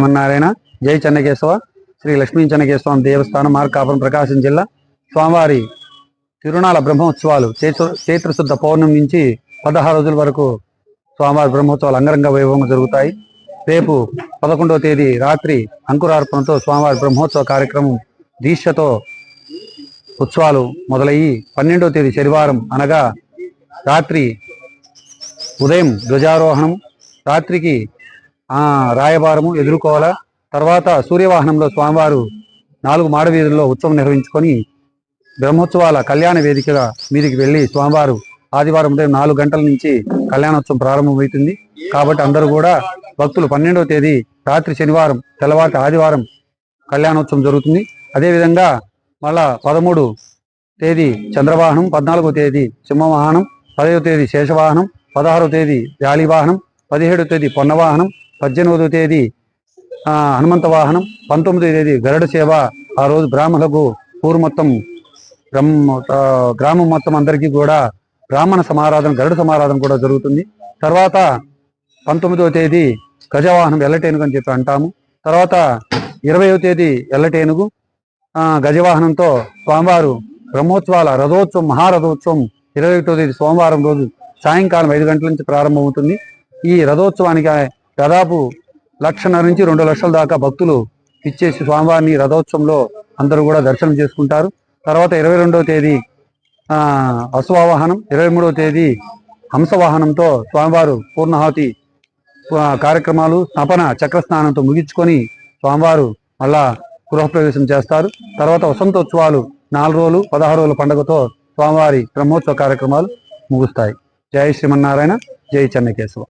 శ్రీమన్నారాయణ జై చెన్నకేశవ శ్రీ లక్ష్మీ చెన్నకేశవ దేవస్థానం మార్కాపురం ప్రకాశం జిల్లా స్వామివారి తిరునాళ బ్రహ్మోత్సవాలు చైత్ర చైత్రశుద్ధ పౌర్ణమి నుంచి పదహారు రోజుల వరకు స్వామివారి బ్రహ్మోత్సవాలు అంగరంగ వైభవంగా జరుగుతాయి. రేపు పదకొండవ తేదీ రాత్రి అంకురార్పణతో స్వామివారి బ్రహ్మోత్సవ కార్యక్రమం దీక్షతో ఉత్సవాలు మొదలయ్యి పన్నెండవ తేదీ శనివారం అనగా రాత్రి ఉదయం ధ్వజారోహణం రాత్రికి ఆ రాయబారము ఎదుర్కోవాల? తర్వాత సూర్యవాహనంలో స్వామివారు నాలుగు మాడవీధుల్లో ఉత్సవం నిర్వహించుకొని బ్రహ్మోత్సవాల కళ్యాణ వేదికగా మీదికి వెళ్ళి స్వామివారు ఆదివారం ఉదయం నాలుగు గంటల నుంచి కళ్యాణోత్సవం ప్రారంభమవుతుంది. కాబట్టి అందరూ కూడా భక్తులు పన్నెండవ తేదీ రాత్రి శనివారం తెల్లవారి ఆదివారం కళ్యాణోత్సవం జరుగుతుంది. అదేవిధంగా మళ్ళా పదమూడు తేదీ చంద్రవాహనం పద్నాలుగో తేదీ సింహవాహనం పదవ తేదీ శేషవాహనం పదహారో తేదీ వాహనం పదిహేడో తేదీ పొన్నవాహనం పద్దెనిమిదో తేదీ హనుమంత వాహనం పంతొమ్మిదో తేదీ గరుడ సేవ. ఆ రోజు బ్రాహ్మణులకు ఊరు మొత్తం బ్రహ్మ గ్రామం మొత్తం అందరికీ కూడా బ్రాహ్మణ సమారాధన గరుడ సమారాధన కూడా జరుగుతుంది. తర్వాత పంతొమ్మిదవ తేదీ గజవాహనం ఎల్లటేనుగు అని చెప్పి అంటాము. తర్వాత ఇరవయో తేదీ ఎల్లటేనుగు గజవాహనంతో స్వామివారు బ్రహ్మోత్సవాల రథోత్సవం మహారథోత్సవం ఇరవై ఒకటో తేదీ సోమవారం రోజు సాయంకాలం ఐదు గంటల నుంచి ప్రారంభమవుతుంది. ఈ రథోత్సవానికి దాదాపు లక్షన్నర నుంచి రెండు లక్షల దాకా భక్తులు ఇచ్చేసి స్వామివారిని రథోత్సవంలో అందరూ కూడా దర్శనం చేసుకుంటారు. తర్వాత ఇరవై రెండవ తేదీ ఆ, అశ్వవాహనం ఇరవై మూడవ తేదీ హంసవాహనంతో స్వామివారు పూర్ణాహుతి కార్యక్రమాలు స్నపన చక్రస్నానంతో ముగించుకొని స్వామివారు మళ్ళా గృహప్రవేశం చేస్తారు. తర్వాత వసంతోత్సవాలు నాలుగు రోజులు పదహారు రోజుల పండుగతో స్వామివారి బ్రహ్మోత్సవ కార్యక్రమాలు ముగుస్తాయి. జై శ్రీమన్నారాయణ జై చెన్నకేశవ.